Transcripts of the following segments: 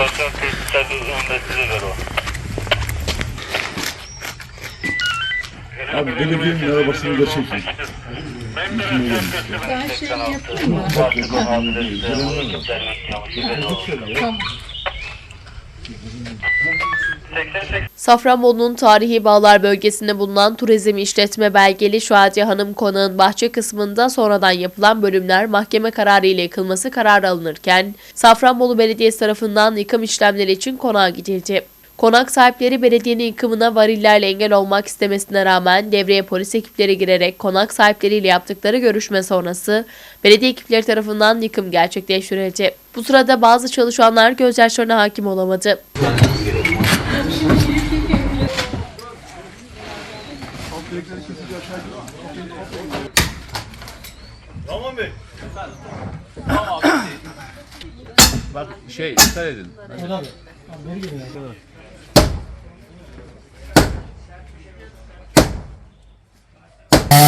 Sosyal tesisler önünde size göre o. Abi belediyenin arabasını da çekin. Ben şey yapayım mı? Tamam. Safranbolu'nun tarihi bağlar bölgesinde bulunan turizm işletme belgeli Şadiye Hanım konağın bahçe kısmında sonradan yapılan bölümler mahkeme kararı ile yıkılması kararı alınırken Safranbolu Belediyesi tarafından yıkım işlemleri için konağa gidildi. Konak sahipleri belediyenin yıkımına varillerle engel olmak istemesine rağmen devreye polis ekipleri girerek konak sahipleriyle yaptıkları görüşme sonrası belediye ekipleri tarafından yıkım gerçekleştirildi. Bu sırada bazı çalışanlar gözyaşlarına hakim olamadı. Bak şey iptal edin.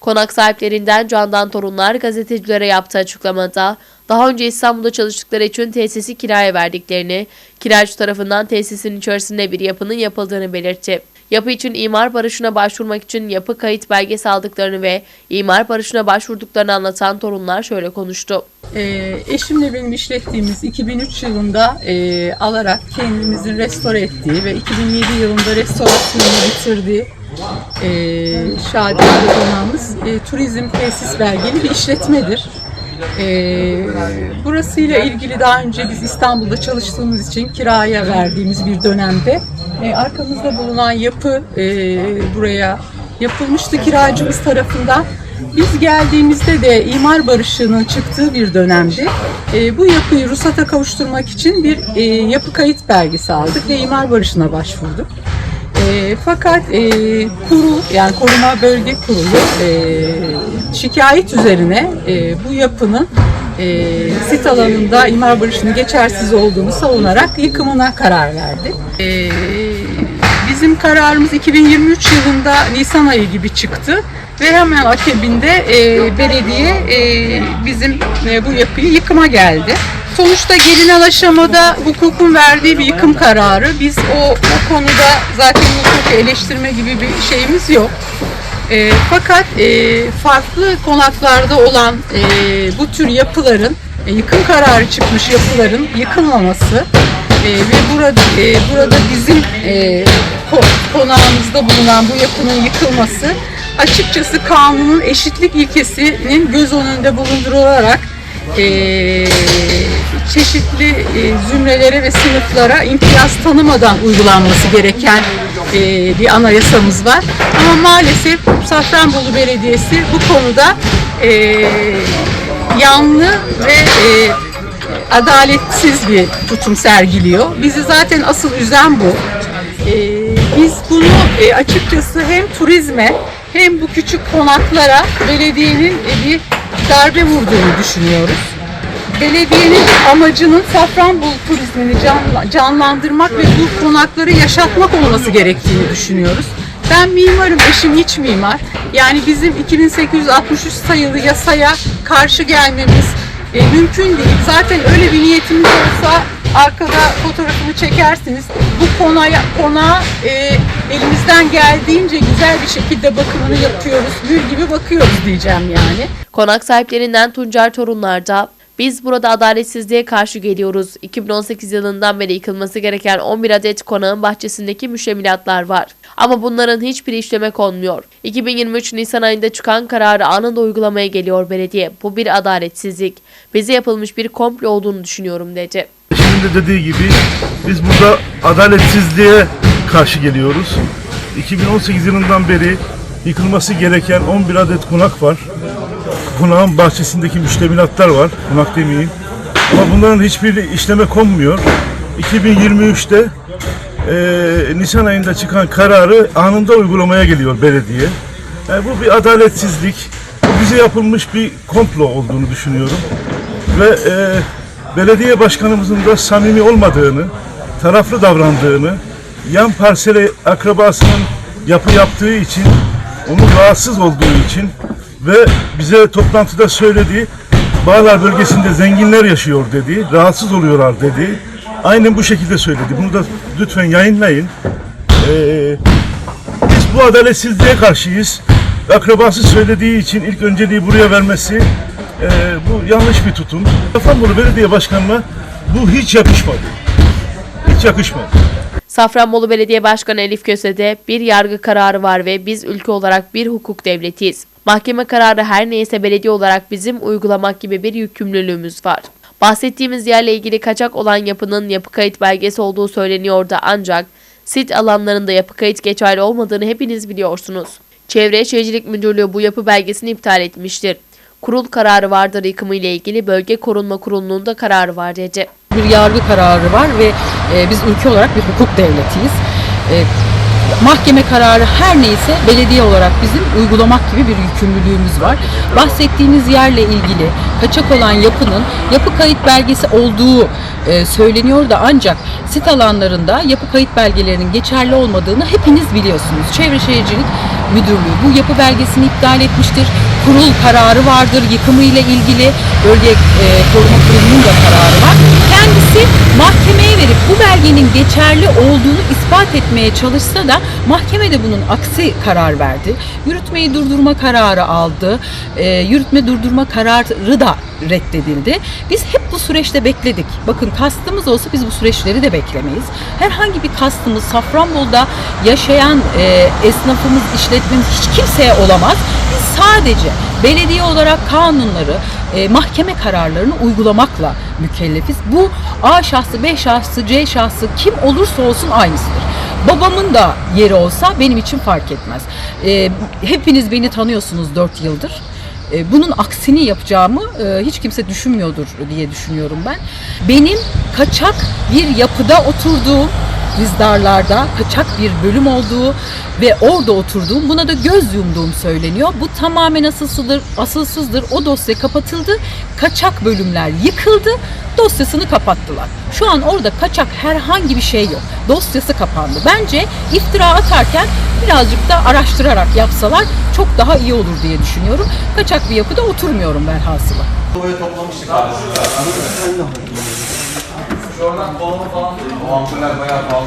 Konak sahiplerinden Candan Torunlar gazetecilere yaptığı açıklamada daha önce İstanbul'da çalıştıkları için tesisi kiraya verdiklerini, kiracı tarafından tesisin içerisinde bir yapının yapıldığını belirtti. Yapı için imar barışına başvurmak için yapı kayıt belgesi aldıklarını ve imar barışına başvurduklarını anlatan torunlar şöyle konuştu. Ee, eşimle benim işlettiğimiz 2003 yılında e, alarak kendimizin restore ettiği ve 2007 yılında restorasyonunu bitirdiği e, Şadiye konağımız e, turizm tesis belgeli bir işletmedir. E, burasıyla ilgili daha önce biz İstanbul'da çalıştığımız için kiraya verdiğimiz bir dönemde e, arkamızda bulunan yapı e, buraya yapılmıştı kiracımız tarafından. Biz geldiğimizde de imar barışının çıktığı bir dönemdi. E, bu yapıyı ruhsata kavuşturmak için bir e, yapı kayıt belgesi aldık ve imar barışına başvurduk. E, fakat e, kurul yani koruma bölge kurulu e, şikayet üzerine e, bu yapının e, sit alanında imar barışının geçersiz olduğunu savunarak yıkımına karar verdi. E, bizim kararımız 2023 yılında Nisan ayı gibi çıktı ve hemen akabinde e, belediye e, bizim e, bu yapıyı yıkıma geldi. Sonuçta gelinen aşamada hukukun verdiği bir yıkım kararı. Biz o, o konuda zaten hukuku eleştirme gibi bir şeyimiz yok. E, fakat e, farklı konaklarda olan e, bu tür yapıların e, yıkım kararı çıkmış yapıların yıkılmaması e, ve burada e, burada bizim e, ko- konağımızda bulunan bu yapının yıkılması açıkçası kanunun eşitlik ilkesinin göz önünde bulundurularak e, çeşitli e, zümrelere ve sınıflara imtiyaz tanımadan uygulanması gereken e, bir anayasamız var. Ama maalesef Safranbolu Belediyesi bu konuda e, yanlı ve e, adaletsiz bir tutum sergiliyor. Bizi zaten asıl üzen bu. E, biz bunu e, açıkçası hem turizme hem bu küçük konaklara belediyenin e, bir darbe vurduğunu düşünüyoruz belediyenin amacının Safranbolu turizmini canla- canlandırmak ve bu konakları yaşatmak olması gerektiğini düşünüyoruz. Ben mimarım, eşim iç mimar. Yani bizim 2863 sayılı yasaya karşı gelmemiz e, mümkün değil. Zaten öyle bir niyetimiz olsa arkada fotoğrafını çekersiniz. Bu konağa, konağa e, elimizden geldiğince güzel bir şekilde bakımını yapıyoruz. Gül gibi bakıyoruz diyeceğim yani. Konak sahiplerinden Tuncer Torunlar da biz burada adaletsizliğe karşı geliyoruz. 2018 yılından beri yıkılması gereken 11 adet konağın bahçesindeki müştemilatlar var. Ama bunların hiçbir işleme konmuyor. 2023 Nisan ayında çıkan kararı anında uygulamaya geliyor belediye. Bu bir adaletsizlik. Bize yapılmış bir komplo olduğunu düşünüyorum dedi. Şimdi dediği gibi biz burada adaletsizliğe karşı geliyoruz. 2018 yılından beri yıkılması gereken 11 adet konak var. Konağın bahçesindeki müştemilatlar var. Konak demeyeyim. Ama bunların hiçbir işleme konmuyor. 2023'te e, Nisan ayında çıkan kararı anında uygulamaya geliyor belediye. Yani bu bir adaletsizlik, bu bize yapılmış bir komplo olduğunu düşünüyorum. Ve e, belediye başkanımızın da samimi olmadığını, taraflı davrandığını, yan parsele akrabasının yapı yaptığı için, onun rahatsız olduğu için ve bize toplantıda söylediği Bağlar bölgesinde zenginler yaşıyor dedi, rahatsız oluyorlar dedi. Aynen bu şekilde söyledi. Bunu da lütfen yayınlayın. Ee, biz bu adaletsizliğe karşıyız. Akrabası söylediği için ilk önceliği buraya vermesi e, bu yanlış bir tutum. Safranbolu Belediye Başkanı'na bu hiç yakışmadı. Hiç yakışmadı. Safranbolu Belediye Başkanı Elif Köse'de bir yargı kararı var ve biz ülke olarak bir hukuk devletiyiz. Mahkeme kararı her neyse belediye olarak bizim uygulamak gibi bir yükümlülüğümüz var. Bahsettiğimiz yerle ilgili kaçak olan yapının yapı kayıt belgesi olduğu söyleniyordu ancak sit alanlarında yapı kayıt geçerli olmadığını hepiniz biliyorsunuz. Çevre Şehircilik Müdürlüğü bu yapı belgesini iptal etmiştir. Kurul kararı vardır yıkımı ile ilgili bölge korunma kurulunun da kararı var dedi. bir yargı kararı var ve e, biz ülke olarak bir hukuk devletiyiz. E, mahkeme kararı her neyse belediye olarak bizim uygulamak gibi bir yükümlülüğümüz var. Bahsettiğiniz yerle ilgili kaçak olan yapının yapı kayıt belgesi olduğu e, söyleniyor da ancak sit alanlarında yapı kayıt belgelerinin geçerli olmadığını hepiniz biliyorsunuz. Çevre Şehircilik Müdürlüğü bu yapı belgesini iptal etmiştir. Kurul kararı vardır yıkımı ile ilgili bölge e, koruma kurulunun da kararı var. Kendisi mahkemeye verip bu belgenin geçerli olduğunu ispat etmeye çalışsa da mahkeme de bunun aksi karar verdi. Yürütmeyi durdurma kararı aldı. E, yürütme durdurma kararı da reddedildi. Biz hep bu süreçte bekledik. Bakın kastımız olsa biz bu süreçleri de beklemeyiz. Herhangi bir kastımız Safranbolu'da yaşayan e, esnafımız, işletmemiz hiç kimseye olamaz. Biz sadece belediye olarak kanunları, e, mahkeme kararlarını uygulamakla mükellefiz. Bu A şahsı, B şahsı, C şahsı kim olursa olsun aynısıdır. Babamın da yeri olsa benim için fark etmez. E, hepiniz beni tanıyorsunuz 4 yıldır. E, bunun aksini yapacağımı e, hiç kimse düşünmüyordur diye düşünüyorum ben. Benim kaçak bir yapıda oturduğum dizdarlarda kaçak bir bölüm olduğu ve orada oturduğum buna da göz yumduğum söyleniyor. Bu tamamen asılsızdır, asılsızdır. O dosya kapatıldı. Kaçak bölümler yıkıldı. Dosyasını kapattılar. Şu an orada kaçak herhangi bir şey yok. Dosyası kapandı. Bence iftira atarken birazcık da araştırarak yapsalar çok daha iyi olur diye düşünüyorum. Kaçak bir yapıda oturmuyorum velhasıla. O ampuller bayağı pahalı.